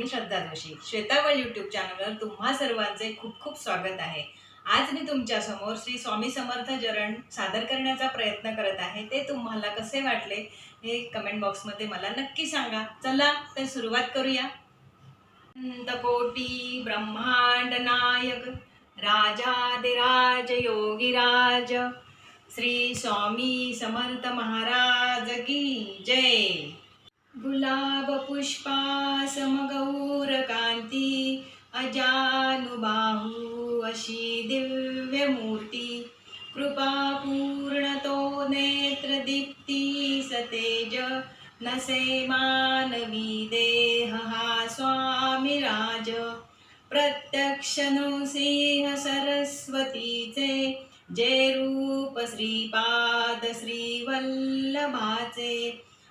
मी श्रद्धा Joshi श्वेतावळ YouTube चॅनलवर तुम्हा सर्वांचे खूप खूप स्वागत आहे. आज मी तुमच्यासमोर श्री स्वामी समर्थ जरण सादर करण्याचा प्रयत्न करत आहे. ते तुम्हाला कसे वाटले हे कमेंट बॉक्समध्ये मला नक्की सांगा. चला तर सुरुवात करूया. कोटी ब्रह्मांड नायक राजाधिराज योगीराज श्री स्वामी समर्थ महाराज की जय. गुलाब पुष्पा समगौर कांती अजानुबाहू अशी दिव्य मूर्ती कृपा पूर्ण तो नेत्र दीप्ती सतेज नसे मानवी देह हा स्वामी राज प्रत्यक्ष नृसिंह सरस्वतीचे जे रूप श्रीपाद श्रीवल्लभाचे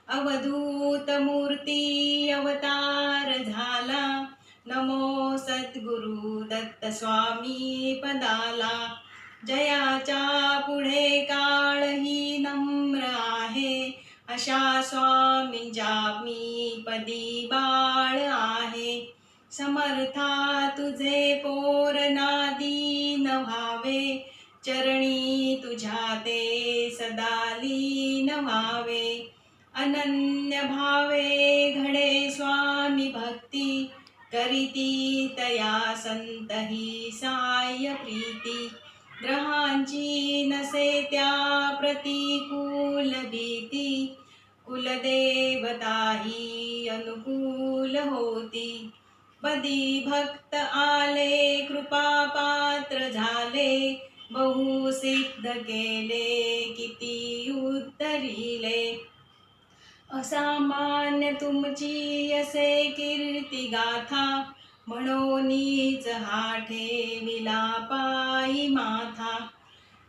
अवधूत मूर्ती अवतार झाला. नमो सद्गुरु दत्त स्वामी पदाला. जयाच्या पुढे काळ ही नम्र आहे. अशा स्वामींच्या मी पदी बाळ आहे. समर्था तुझे पोरनादीन व्हावे. चरणी तुझ्या ते सदा लीन व्हावे. अनन्य भावे घडे स्वामी भक्ती करीती तया संत ही साय प्रीती। ग्रहांची नसे त्या प्रतिकूल भीती। कुलदेवता ही अनुकूल होती। पदी भक्त आले कृपा पात्र झाले। बहु सिद्ध केले किती उत्तरिले। असामान्य तुमची असे कीर्ती गाथा. म्हणूनच हा ठेविला पायी माथा.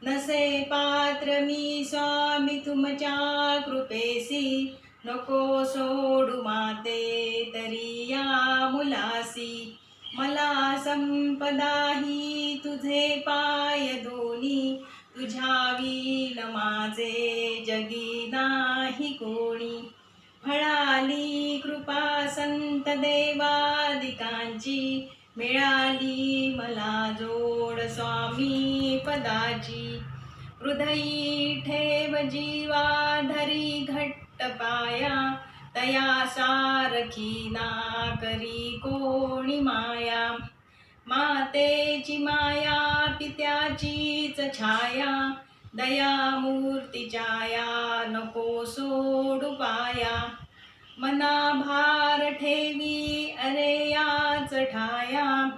नसे पात्र मी स्वामी तुमच्या कृपेसी नको सोडू माते तरी या मुलासी मला संपदाही तुझे पाय दोन्ही. तुझ्या विण माझे जगी नाही कोणी. मिळाली कृपा संत देवादिकांची. मिळाली मला जोड स्वामी पदाची. हृदयी ठेव जीवा धरी घट्ट पाया. तया सारखी ना करी कोणी माया. मातेची माया पित्याचीच छाया. दया मूर्तीच्या या नको सोडू पाया. मना भार ठेवी अरे याच ठाया.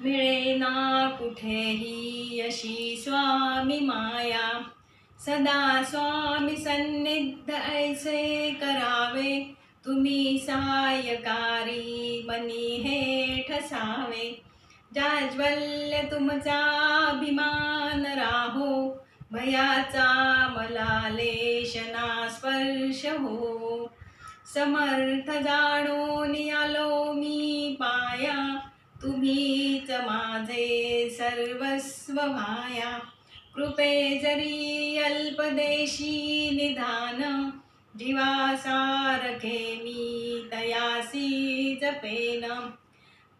मिळेना कुठेही अशी स्वामी माया. सदा स्वामी सन्निध ऐसे करावे. तुम्ही सायकारी मनी हे ठसावे जाज्वल्य तुमचा अभिमान राहो. भयाचा मला लेशना स्पर्श हो. समर्थ जाणून आलो मी पाया. तुम्हीच माझे सर्वस्व माया. कृपे जरी अल्पदेशी निधान जीवासारखे मी तयासी जपेन.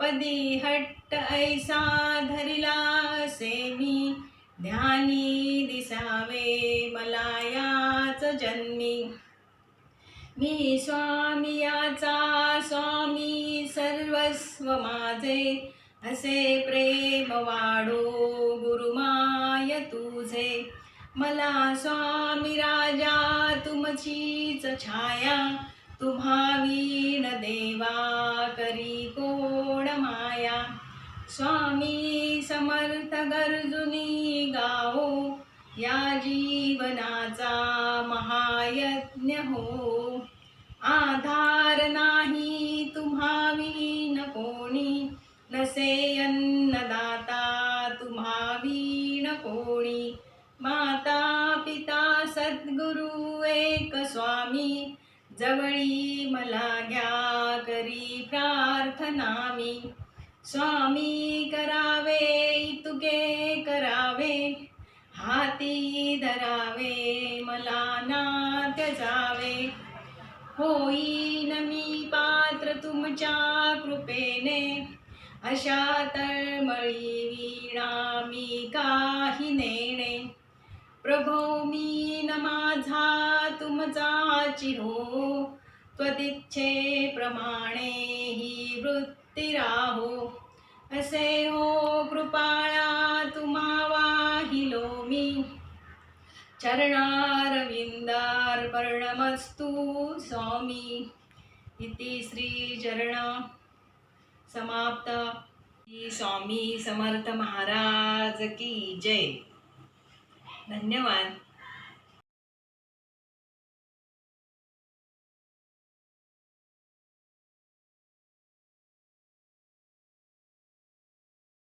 पदी हट्ट ऐसा धरिला असे मी ध्यानी दिसावे मलायाच जन्मी. मी स्वामियाचा स्वामी सर्वस्व माझे. असे प्रेम वाढो गुरुमाय तुझे. मला स्वामी राजा तुमचीच छाया. तुम्हा वीण देवा करी कोण माया. स्वामी समर्थ गरजुनी गावो. या जीवनाचा महायज्ञ हो. आधार नाही तुम्हा वीण कोणी नसे अन्नदाता तुम्हा वीण कोणी माता पिता सद्गुरु एक स्वामी. जवळी मला घ्या करी प्रार्थना मी स्वामी करावे तुगे करावे. हाती धरावे मला नाथ जावे. होईन मी पात्र तुमच्या कृपेने. अशा तळमळी वीणा मी काही नेणे. प्रभो मी न माझा तुमचा चिरो. त्वदिच्छे प्रमाणे ही वृत्ती राहो. असे हो कृपाळा तुम्हा वाहिलो मी. चरणारविन्दार्पणमस्तु स्वामी। इति श्रीचरण समाप्त। स्वामी समर्थ महाराज की जय। धन्यवाद।